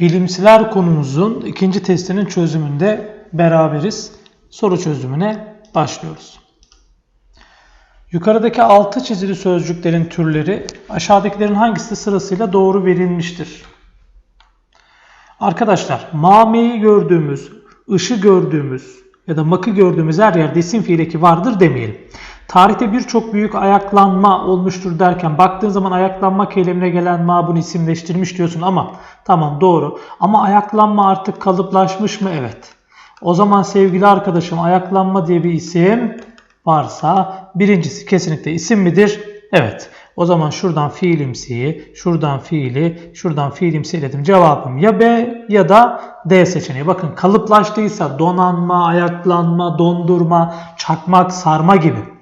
Filmsiler konumuzun ikinci testinin çözümünde beraberiz. Soru çözümüne başlıyoruz. Yukarıdaki altı çizili sözcüklerin türleri aşağıdakilerin hangisi sırasıyla doğru verilmiştir? Arkadaşlar mameyi gördüğümüz, ışı gördüğümüz ya da makı gördüğümüz her yerde isim fiil eki vardır demeyelim. Tarihte birçok büyük ayaklanma olmuştur derken baktığın zaman ayaklanma kelimeline gelen ma isimleştirmiş diyorsun ama tamam doğru. Ama ayaklanma artık kalıplaşmış mı? Evet. O zaman sevgili arkadaşım ayaklanma diye bir isim varsa birincisi kesinlikle isim midir? Evet. O zaman şuradan fiilimsiyi, şuradan fiili, şuradan fiilimsi dedim. Cevabım ya B ya da D seçeneği. Bakın kalıplaştıysa donanma, ayaklanma, dondurma, çakmak, sarma gibi.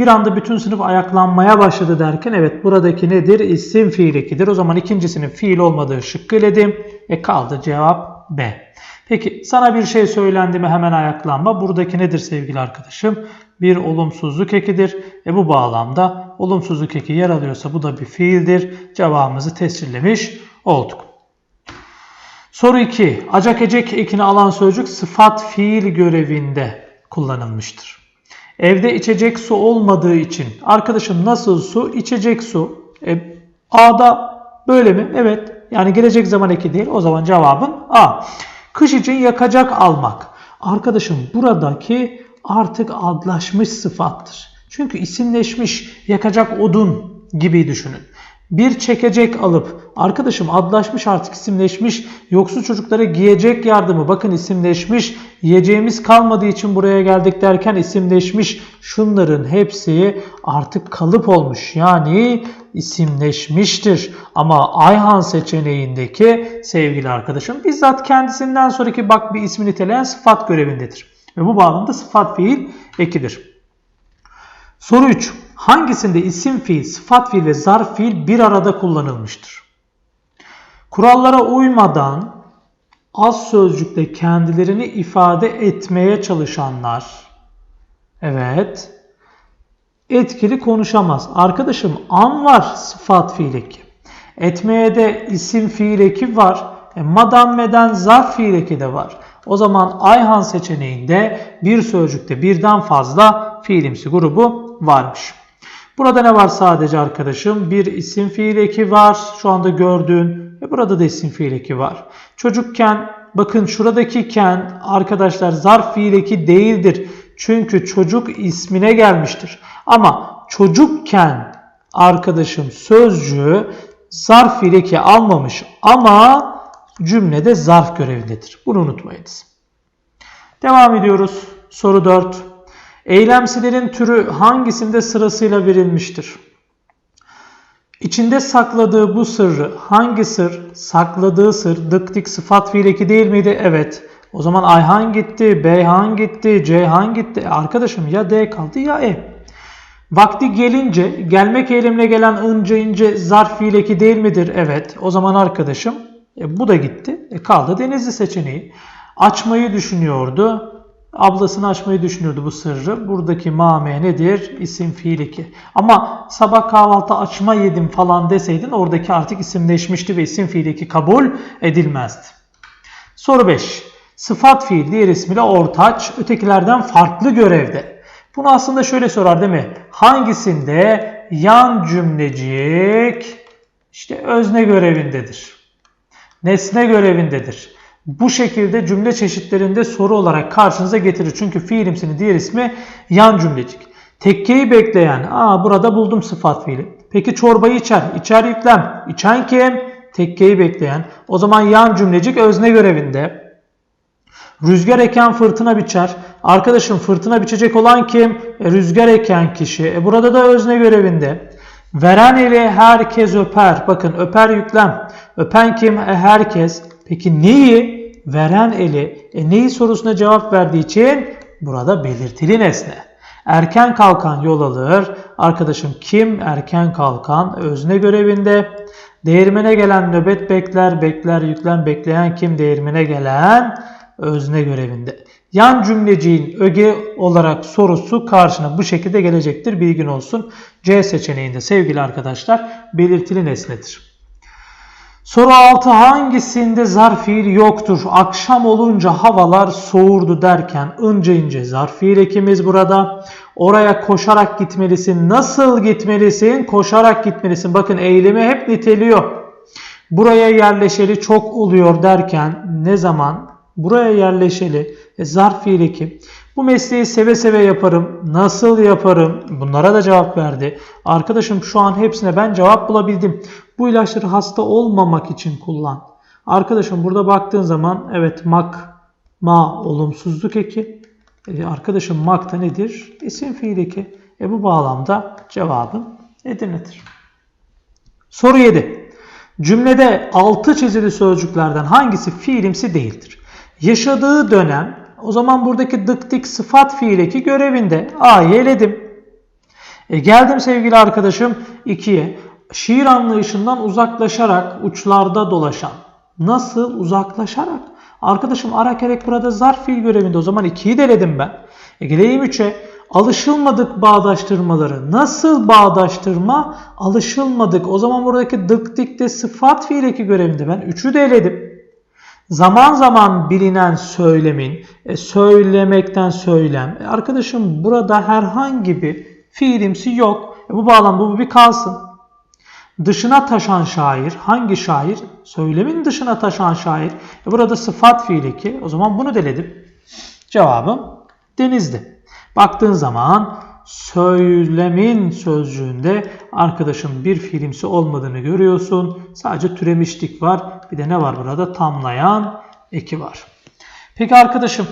Bir anda bütün sınıf ayaklanmaya başladı derken evet buradaki nedir? İsim fiil ekidir. O zaman ikincisinin fiil olmadığı şıkkı eledim. E kaldı cevap B. Peki sana bir şey söylendi mi hemen ayaklanma. Buradaki nedir sevgili arkadaşım? Bir olumsuzluk ekidir. E bu bağlamda olumsuzluk eki yer alıyorsa bu da bir fiildir. Cevabımızı tescillemiş olduk. Soru 2. Acak ecek ekini alan sözcük sıfat fiil görevinde kullanılmıştır. Evde içecek su olmadığı için arkadaşım nasıl su? İçecek su. E, A'da böyle mi? Evet. Yani gelecek zaman eki değil. O zaman cevabın A. Kış için yakacak almak. Arkadaşım buradaki artık adlaşmış sıfattır. Çünkü isimleşmiş yakacak odun gibi düşünün. Bir çekecek alıp arkadaşım adlaşmış artık isimleşmiş yoksul çocuklara giyecek yardımı bakın isimleşmiş yiyeceğimiz kalmadığı için buraya geldik derken isimleşmiş şunların hepsi artık kalıp olmuş yani isimleşmiştir. Ama Ayhan seçeneğindeki sevgili arkadaşım bizzat kendisinden sonraki bak bir ismi niteleyen sıfat görevindedir. Ve bu bağlamda sıfat fiil ekidir. Soru 3. Hangisinde isim fiil, sıfat fiil ve zarf fiil bir arada kullanılmıştır? Kurallara uymadan az sözcükle kendilerini ifade etmeye çalışanlar evet etkili konuşamaz. Arkadaşım an var sıfat fiil eki. Etmeye de isim fiil eki var. E, madam meden zarf fiil eki de var. O zaman Ayhan seçeneğinde bir sözcükte birden fazla fiilimsi grubu varmış. Burada ne var sadece arkadaşım? Bir isim fiil eki var. Şu anda gördüğün ve burada da isim fiil eki var. Çocukken bakın şuradaki ken arkadaşlar zarf fiil eki değildir. Çünkü çocuk ismine gelmiştir. Ama çocukken arkadaşım sözcüğü zarf fiil eki almamış ama cümlede zarf görevindedir. Bunu unutmayınız. Devam ediyoruz. Soru 4. Eylemsilerin türü hangisinde sırasıyla verilmiştir? İçinde sakladığı bu sırrı hangi sır? Sakladığı sır dık dik sıfat fiil eki değil miydi? Evet. O zaman Ayhan gitti, Beyhan gitti, Ceyhan gitti. Arkadaşım ya D kaldı ya E. Vakti gelince gelmek eylemine gelen ince ince zarf fiil değil midir? Evet. O zaman arkadaşım e, bu da gitti. E, kaldı Denizli seçeneği. Açmayı düşünüyordu. Ablasını açmayı düşünüyordu bu sırrı. Buradaki mame nedir? İsim fiil eki. Ama sabah kahvaltı açma yedim falan deseydin oradaki artık isimleşmişti ve isim fiil eki kabul edilmezdi. Soru 5. Sıfat fiil diğer ismiyle ortaç, ötekilerden farklı görevde. Bunu aslında şöyle sorar değil mi? Hangisinde yan cümlecik işte özne görevindedir? Nesne görevindedir. Bu şekilde cümle çeşitlerinde soru olarak karşınıza getirir. Çünkü fiilimsinin diğer ismi yan cümlecik. Tekkeyi bekleyen, aa burada buldum sıfat fiili. Peki çorbayı içer, içer yüklem. İçen kim? Tekkeyi bekleyen. O zaman yan cümlecik özne görevinde. Rüzgar eken fırtına biçer. Arkadaşım fırtına biçecek olan kim? E, rüzgar eken kişi. E, burada da özne görevinde. Veren eli herkes öper. Bakın öper yüklem. Öpen kim? E, herkes. Peki neyi? Veren eli. E, neyi sorusuna cevap verdiği için burada belirtili nesne. Erken kalkan yol alır. Arkadaşım kim erken kalkan özne görevinde. Değirmene gelen nöbet bekler, bekler yüklem bekleyen kim değirmene gelen özne görevinde. Yan cümleciğin öge olarak sorusu karşına bu şekilde gelecektir. Bilgin olsun. C seçeneğinde sevgili arkadaşlar belirtili nesnedir. Soru 6 hangisinde zarf fiil yoktur? Akşam olunca havalar soğurdu derken ince ince zarf fiil ekimiz burada. Oraya koşarak gitmelisin. Nasıl gitmelisin? Koşarak gitmelisin. Bakın eylemi hep niteliyor. Buraya yerleşeli çok oluyor derken ne zaman? Buraya yerleşeli e, zarf fiil eki. Bu mesleği seve seve yaparım. Nasıl yaparım? Bunlara da cevap verdi. Arkadaşım şu an hepsine ben cevap bulabildim. Bu ilaçları hasta olmamak için kullan. Arkadaşım burada baktığın zaman evet mak, ma olumsuzluk eki. E, arkadaşım mak da nedir? İsim fiil eki. E bu bağlamda cevabım Edirne'dir. Soru 7. Cümlede altı çizili sözcüklerden hangisi fiilimsi değildir? Yaşadığı dönem o zaman buradaki dık dik sıfat fiil eki görevinde. A'yı eledim. E geldim sevgili arkadaşım 2'ye. Şiir anlayışından uzaklaşarak uçlarda dolaşan. Nasıl uzaklaşarak? Arkadaşım ara gerek burada zarf fiil görevinde. O zaman 2'yi de eledim ben. E geleyim 3'e. Alışılmadık bağdaştırmaları. Nasıl bağdaştırma? Alışılmadık. O zaman buradaki dık dikte sıfat fiil eki görevinde. Ben 3'ü de eledim. Zaman zaman bilinen söylemin, e, söylemekten söylem. E, arkadaşım burada herhangi bir fiilimsi yok. E, bu bağlam bu bir kalsın. Dışına taşan şair, hangi şair? Söylemin dışına taşan şair. Burada sıfat fiili ki, o zaman bunu deledim. Cevabım denizdi. Baktığın zaman söylemin sözcüğünde arkadaşın bir fiilimsi olmadığını görüyorsun. Sadece türemişlik var. Bir de ne var burada? Tamlayan eki var. Peki arkadaşım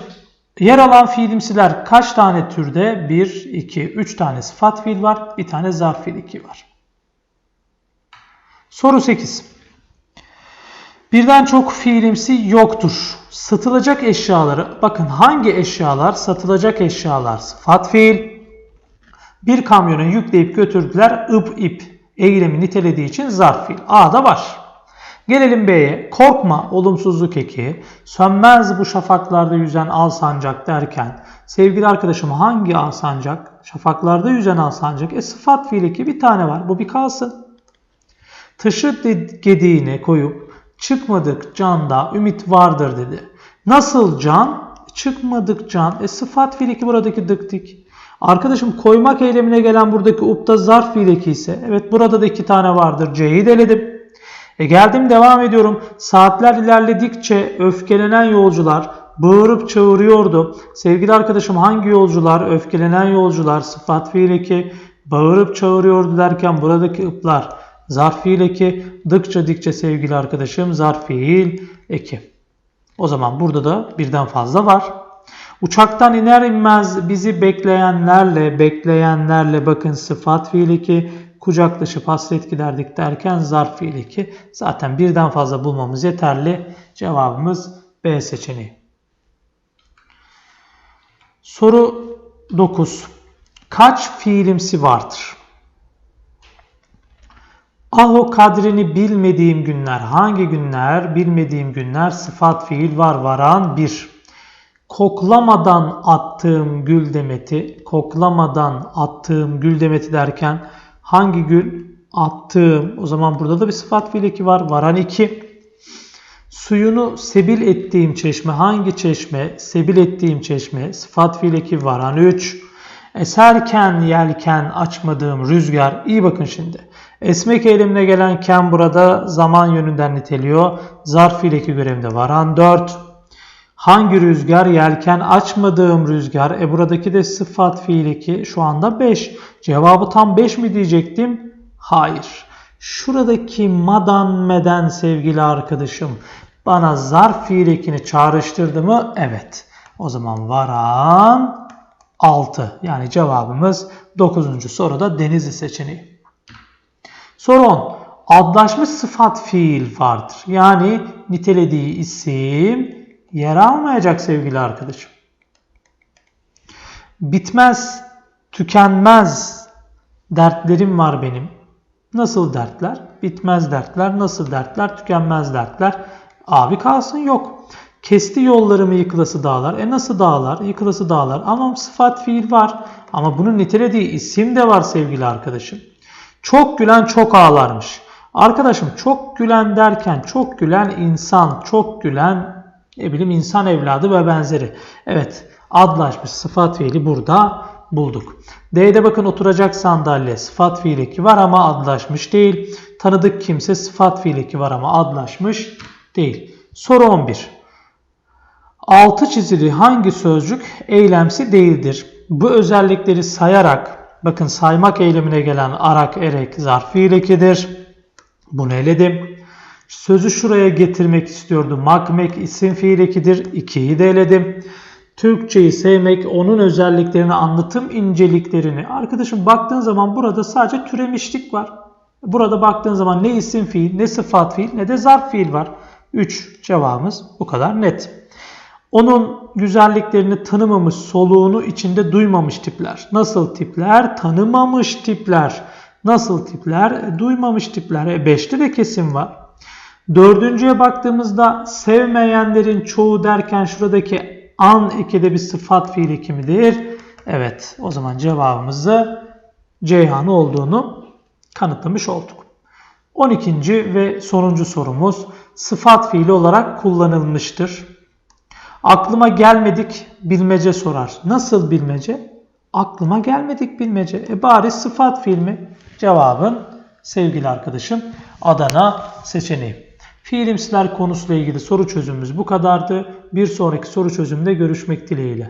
yer alan fiilimsiler kaç tane türde? 1, 2, 3 tane sıfat fiil var. Bir tane zarf fiil eki var. Soru 8. Birden çok fiilimsi yoktur. Satılacak eşyaları, bakın hangi eşyalar satılacak eşyalar sıfat fiil. Bir kamyona yükleyip götürdüler ıp ip eylemi nitelediği için zarf fiil. A'da var. Gelelim B'ye. Korkma olumsuzluk eki. Sönmez bu şafaklarda yüzen al sancak derken sevgili arkadaşım hangi al sancak? Şafaklarda yüzen al sancak. E sıfat fiil eki bir tane var. Bu bir kalsın. Taşı gediğine koyup çıkmadık canda ümit vardır dedi. Nasıl can? Çıkmadık can. E sıfat fiil eki buradaki dık dik. Arkadaşım koymak eylemine gelen buradaki upta zarf fiil eki ise evet burada da iki tane vardır. C'yi deledim. E geldim devam ediyorum. Saatler ilerledikçe öfkelenen yolcular bağırıp çağırıyordu. Sevgili arkadaşım hangi yolcular? Öfkelenen yolcular sıfat fiil eki bağırıp çağırıyordu derken buradaki ıplar zarf fiil eki dıkça dikçe sevgili arkadaşım zarf fiil eki. O zaman burada da birden fazla var. Uçaktan iner inmez bizi bekleyenlerle bekleyenlerle bakın sıfat fiil eki kucaklaşıp hasret giderdik derken zarf fiil eki. Zaten birden fazla bulmamız yeterli. Cevabımız B seçeneği. Soru 9. Kaç fiilimsi vardır? Aho kadrini bilmediğim günler. Hangi günler? Bilmediğim günler sıfat fiil var varan 1. Koklamadan attığım gül demeti. Koklamadan attığım gül demeti derken hangi gül? Attığım. O zaman burada da bir sıfat fiil eki var. Varan 2. Suyunu sebil ettiğim çeşme. Hangi çeşme? Sebil ettiğim çeşme. Sıfat fiil eki varan 3. Eserken yelken açmadığım rüzgar. İyi bakın şimdi. Esmek eylemine gelen ken burada zaman yönünden niteliyor. Zarf fiil eki görevinde varan 4. Hangi rüzgar? Yelken açmadığım rüzgar. E buradaki de sıfat fiil eki şu anda 5. Cevabı tam 5 mi diyecektim? Hayır. Şuradaki madan meden sevgili arkadaşım bana zarf fiil ekini çağrıştırdı mı? Evet. O zaman varan 6. Yani cevabımız 9. soruda Denizli seçeneği. Soru 10. Adlaşmış sıfat fiil vardır. Yani nitelediği isim yer almayacak sevgili arkadaşım. Bitmez, tükenmez dertlerim var benim. Nasıl dertler? Bitmez dertler. Nasıl dertler? Tükenmez dertler. Abi kalsın yok. Kesti yollarımı yıkılası dağlar. E nasıl dağlar? Yıkılası dağlar. Ama sıfat fiil var. Ama bunun nitelediği isim de var sevgili arkadaşım. Çok gülen çok ağlarmış. Arkadaşım çok gülen derken çok gülen insan, çok gülen ne bileyim insan evladı ve benzeri. Evet adlaşmış sıfat fiili burada bulduk. D'de bakın oturacak sandalye sıfat fiil eki var ama adlaşmış değil. Tanıdık kimse sıfat fiil eki var ama adlaşmış değil. Soru 11. Altı çizili hangi sözcük eylemsi değildir? Bu özellikleri sayarak bakın saymak eylemine gelen arak erek zarf fiil ekidir. Bunu eledim. Sözü şuraya getirmek istiyordu. Makmek isim fiil ekidir. 2'yi de eledim. Türkçeyi sevmek, onun özelliklerini, anlatım inceliklerini. Arkadaşım baktığın zaman burada sadece türemişlik var. Burada baktığın zaman ne isim fiil, ne sıfat fiil, ne de zarf fiil var. 3 cevabımız bu kadar net. Onun güzelliklerini tanımamış, soluğunu içinde duymamış tipler. Nasıl tipler? Tanımamış tipler. Nasıl tipler? E, Duymamış tipler. E, beşte de kesim var. Dördüncüye baktığımızda sevmeyenlerin çoğu derken şuradaki an ekide bir sıfat fiil ekimidir. Evet o zaman cevabımızı Ceyhan olduğunu kanıtlamış olduk. 12. ve sonuncu sorumuz sıfat fiili olarak kullanılmıştır. Aklıma gelmedik bilmece sorar. Nasıl bilmece? Aklıma gelmedik bilmece. E bari sıfat fiil mi? Cevabın sevgili arkadaşım Adana seçeneği. Fiilimsiler konusuyla ilgili soru çözümümüz bu kadardı. Bir sonraki soru çözümünde görüşmek dileğiyle.